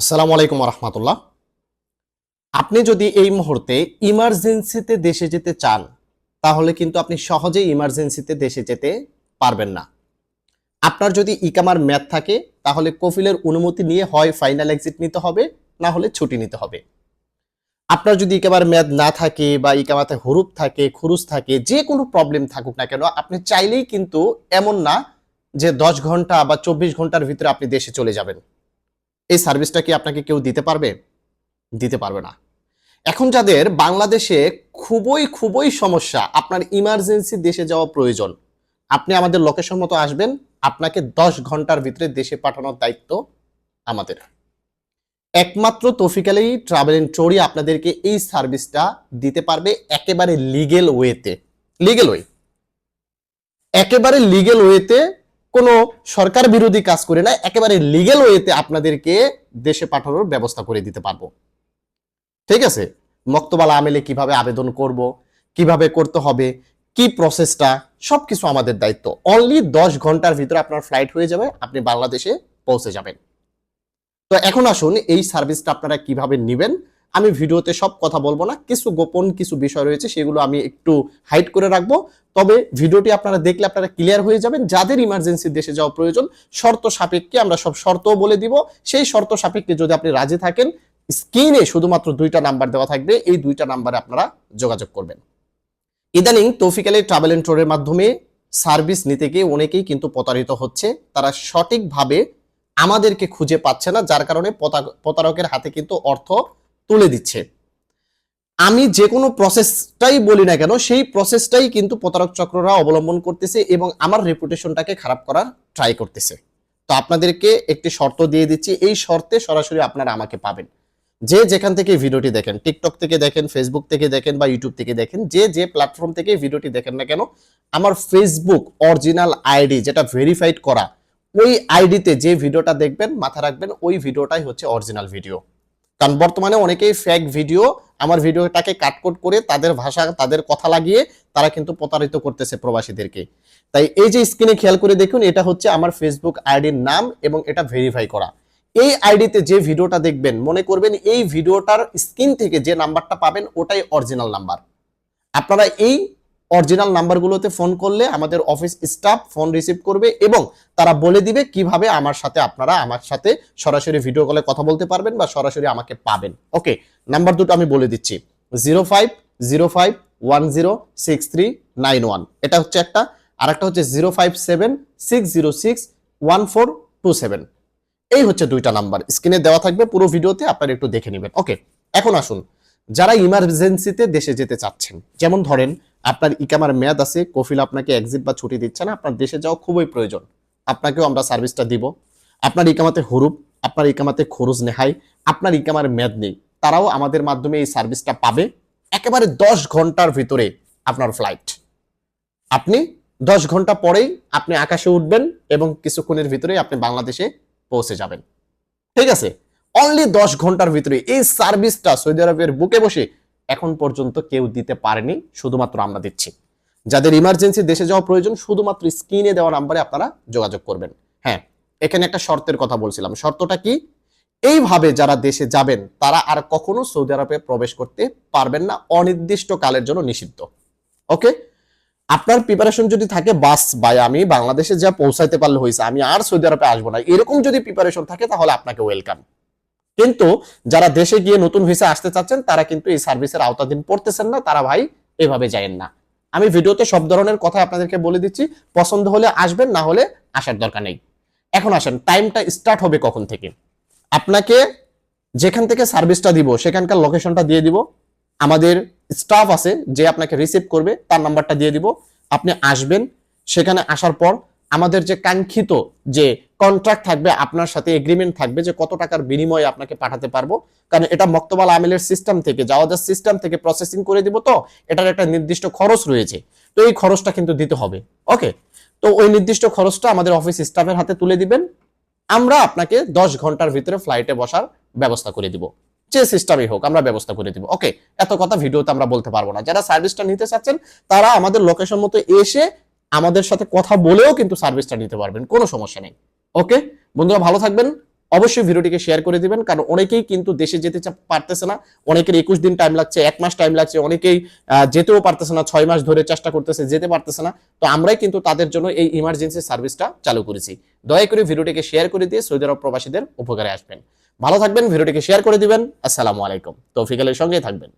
আসসালামু আলাইকুম রহমতুল্লাহ আপনি যদি এই মুহূর্তে ইমার্জেন্সিতে দেশে যেতে চান, তাহলে কিন্তু আপনি সহজেই ইমার্জেন্সিতে দেশে যেতে পারবেন না। আপনার যদি ইকামার ম্যাথ থাকে, তাহলে কফিলের অনুমতি নিয়ে হয় ফাইনাল এক্সিট নিতে হবে, না হলে ছুটি নিতে হবে। আপনার যদি ইকামার মেয়াদ না থাকে বা ইকামাতে হরুপ থাকে, খুরুজ থাকে, যে কোনো প্রবলেম থাকুক না কেন, আপনি চাইলেই কিন্তু এমন না যে দশ ঘণ্টা বা চব্বিশ ঘণ্টার ভিতরে আপনি দেশে চলে যাবেন। এই সার্ভিসটা কি আপনাকে কেউ দিতে পারবে? দিতে পারবে না। এখন যাদের বাংলাদেশে খুবই খুবই সমস্যা, আপনার ইমার্জেন্সি দেশে যাওয়া প্রয়োজন, আপনি আমাদের লোকেশন মতো আসবেন, আপনাকে দশ ঘণ্টার ভিতরে দেশে পাঠানোর দায়িত্ব আমাদের। একমাত্র তফিকালি ট্রাভেল এন্ড ট্যুরই আপনাদেরকে এই সার্ভিসটা দিতে পারবে একেবারে লিগেল ওয়েতে লিগেল ওয়ে একেবারে লিগেল ওয়েতে কোনো সরকার বিরোধী কাজ করে না, একেবারে লিগেল ওয়েতে আপনাদেরকে দেশে পাঠানোর ব্যবস্থা করে দিতে পারব। ঠিক আছে? মক্তবালা আমেলে কীভাবে আবেদন করব, কীভাবে করতে হবে, কি প্রসেসটা সবকিছু আমাদের দায়িত্ব। অনলি দশ ঘণ্টার ভিতরে আপনার ফ্লাইট হয়ে যাবে, আপনি বাংলাদেশে পৌঁছে যাবেন। তো এখন আসুন, এই সার্ভিসটা আপনারা কীভাবে নেবেন আমি ভিডিওতে সব কথা বলব না, কিছু গোপন কিছু বিষয় রয়েছে সেগুলো আমি একটু হাইড করে রাখব। তবে ভিডিওটি আপনারা দেখলে আপনারা ক্লিয়ার হয়ে যাবেন, যাদের ইমার্জেন্সি দেশে যাওয়া প্রয়োজন, শর্ত সাপেক্ষে আমরা সব শর্তও বলে দিব। সেই শর্ত সাপেক্ষে যদি আপনি রাজি থাকেন স্ক্রিনে শুধুমাত্র দুইটা নাম্বার দেওয়া থাকবে, এই দুইটা নাম্বারে আপনারা যোগাযোগ করবেন। ইদানিং তৌফিক আলী ট্রাভেল এন্ড ট্যুরের মাধ্যমে সার্ভিস নিতে গিয়ে অনেকেই কিন্তু প্রতারিত হচ্ছে। তারা সঠিকভাবে আমাদেরকে খুঁজে পাচ্ছে না, যার কারণে প্রতারকের হাতে কিন্তু অর্থ তুলে দিচ্ছে। আমি যে কোনো প্রসেসটাই বলি না কেন, সেই প্রসেসটাই কিন্তু প্রতারক চক্ররা অবলম্বন করতেছে এবং আমার রেপুটেশনটাকে খারাপ করার ট্রাই করতেছে। তো আপনাদেরকে একটি শর্ত দিয়ে দিচ্ছি, এই শর্তে সরাসরি আপনারা আমাকে পাবেন। যে যেখান থেকে ভিডিওটি দেখেন টিকটক থেকে দেখেন ফেসবুক থেকে দেখেন বা ইউটিউব থেকে দেখেন, যে যে প্ল্যাটফর্ম থেকে ভিডিওটি দেখেন না কেন, আমার ফেসবুক অরিজিনাল আইডি যেটা ভেরিফাইড করা, ওই আইডিতে যে ভিডিওটা দেখবেন মাথা রাখবেন, ওই ভিডিওটাই হচ্ছে অরিজিনাল ভিডিও কারণ বর্তমানে অনেকেই ফেক ভিডিও আমার ভিডিওটাকে কাটকোট করে তাদের ভাষা, তাদের কথা লাগিয়ে তারা কিন্তু প্রতারিত করতেছে প্রবাসীদেরকে। তাই এই যে স্ক্রিনে খেয়াল করে দেখুন, এটা হচ্ছে আমার ফেসবুক আইডির নাম এবং এটা ভেরিফাই করা। এই আইডিতে যে ভিডিওটা দেখবেন, মনে করবেন এই ভিডিওটার স্ক্রিন থেকে যে নাম্বারটা পাবেন, ওটাই অরিজিনাল নাম্বার আপনারা এই অরিজিনাল নাম্বারগুলোতে ফোন করলে আমাদের অফিস স্টাফ ফোন রিসিভ করবে এবং তারা বলে দিবে কীভাবে আমার সাথে আপনারা আমার সাথে সরাসরি ভিডিও কলে কথা বলতে পারবেন বা সরাসরি আমাকে পাবেন। ওকে, নাম্বার দুটো আমি বলে দিচ্ছি। Zero five zero five, one zero, six three, nine one. এটা হচ্ছে একটা। আর একটা হচ্ছে zero five seven, six zero six, one four two seven. এই হচ্ছে দুইটা নাম্বার। স্ক্রিনে দেওয়া থাকবে পুরো ভিডিওতে, আপনারা একটু দেখে নেবেন। ওকে, এখন আসুন। যারা ইমার্জেন্সিতে দেশে যেতে চাচ্ছেন, যেমন ধরেন আপনার ইকামার মেয়াদ আছে, কফিল আপনাকে এক্সিট বা ছুটি দিচ্ছে না, আপনার দেশে যাওয়া খুবই প্রয়োজন। আপনাকেও আমরা সার্ভিসটা দিব। আপনার ইকামাতে হরুপ, আপনার ইকামাতে খরচ নেহাই, আপনার ইকামার মেয়াদ নেই। তারাও আমাদের মাধ্যমে এই সার্ভিসটা পাবে। একেবারে দশ ঘণ্টার ভিতরে আপনার ফ্লাইট আপনি দশ ঘণ্টা পরেই আপনি আকাশে উঠবেন এবং কিছুক্ষণের ভিতরে আপনি বাংলাদেশে পৌঁছে যাবেন। ঠিক আছে? অনলি দশ ঘণ্টার ভিতরে এই সার্ভিসটা সৌদি আরবের বুকে বসে এখন পর্যন্ত কেউ দিতে পারেনি, শুধুমাত্র আমরা দিচ্ছি। যাদের ইমার্জেন্সি দেশে যাওয়া প্রয়োজন, শুধুমাত্র স্ক্রিনে দেওয়া নাম্বারে আপনারা যোগাযোগ করবেন। হ্যাঁ এখানে একটা শর্তের কথা বলছিলাম। শর্তটা কি? এইভাবে যারা দেশে যাবেন, তারা আর কখনো সৌদি আরবে প্রবেশ করতে পারবেন না। অনির্দিষ্ট কালের জন্য নিষিদ্ধ। ওকে আপনার প্রিপারেশন যদি থাকে, বাস বাই আমি বাংলাদেশে যা পৌঁছাইতে পারলে হয়েছে আমি আর সৌদি আরবে আসব না। এরকম যদি প্রিপারেশন থাকে, তাহলে আপনাকে ওয়েলকাম কিন্তু যারা দেশে গিয়ে নতুন ভিসা আসতে চাচ্ছেন, তারা কিন্তু এই সার্ভিসের আওতাধীন পড়তেছেন না, তারা ভাই এভাবে যায়েন না। আমি ভিডিওতে সব ধরনের কথা আপনাদেরকে বলে দিচ্ছি, পছন্দ হলে আসবেন, না হলে আসার দরকার নেই। এখন আসেন টাইমটা স্টার্ট হবে কখন থেকে? আপনাকে যেখান থেকে সার্ভিসটা দিব, সেখানকার লোকেশনটা দিয়ে দিব। আমাদের স্টাফ আছে যে আপনাকে রিসিভ করবে, তার নাম্বারটা দিয়ে দিব। আপনি আসবেন, সেখানে আসার পর আমাদের যে কাঙ্ক্ষিত যে কন্ট্রাক্ট থাকবে, আপনার সাথে এগ্রিমেন্ট থাকবে যে কত টাকার বিনিময়ে আপনাকে পাঠাতে পারব। কারণ এটা মক্তবাল আমিলের সিস্টেম থেকে যাওয়াদের সিস্টেম থেকে প্রসেসিং করে দিব তো, এটার একটা নির্দিষ্ট খরচ রয়েছে। তো এই খরচটা কিন্তু দিতে হবে। ওকে তো ওই নির্দিষ্ট খরচটা আমাদের অফিস স্টাফের হাতে তুলে দিবেন। আমরা আপনাকে দশ ঘণ্টার ভিতরে ফ্লাইটে বসার ব্যবস্থা করে দিব। যে সিস্টেমই হোক, আমরা ব্যবস্থা করে দিব। ওকে এত কথা ভিডিওতে আমরা বলতে পারব না। যারা সার্ভিসটা নিতে চাচ্ছেন, তারা আমাদের লোকেশন মতো এসে আমাদের সাথে কথা বলেও কিন্তু সার্ভিসটা নিতে পারবেন, কোনো সমস্যা নেই। ওকে বন্ধুরা, ভালো থাকবেন। অবশ্যই ভিডিওটিকে শেয়ার করে দিবেন, কারণ অনেকেই কিন্তু দেশে যেতে পারতেছে না। অনেকের একুশ দিন টাইম লাগছে, এক মাস টাইম লাগছে, অনেকেই যেতেও পারতেছে না, ছয় মাস ধরে চেষ্টা করতেছে, যেতে পারতেছে না। তো আমরাই কিন্তু তাদের জন্য এই ইমার্জেন্সি সার্ভিসটা চালু করেছি। দয়া করে ভিডিওটিকে শেয়ার করে দিয়ে সৌদি আরব প্রবাসীদের উপকারে আসবেন। ভালো থাকবেন, ভিডিওটিকে শেয়ার করে দিবেন। আসসালামু আলাইকুম। তৌফিক আলীর সঙ্গেই থাকবেন।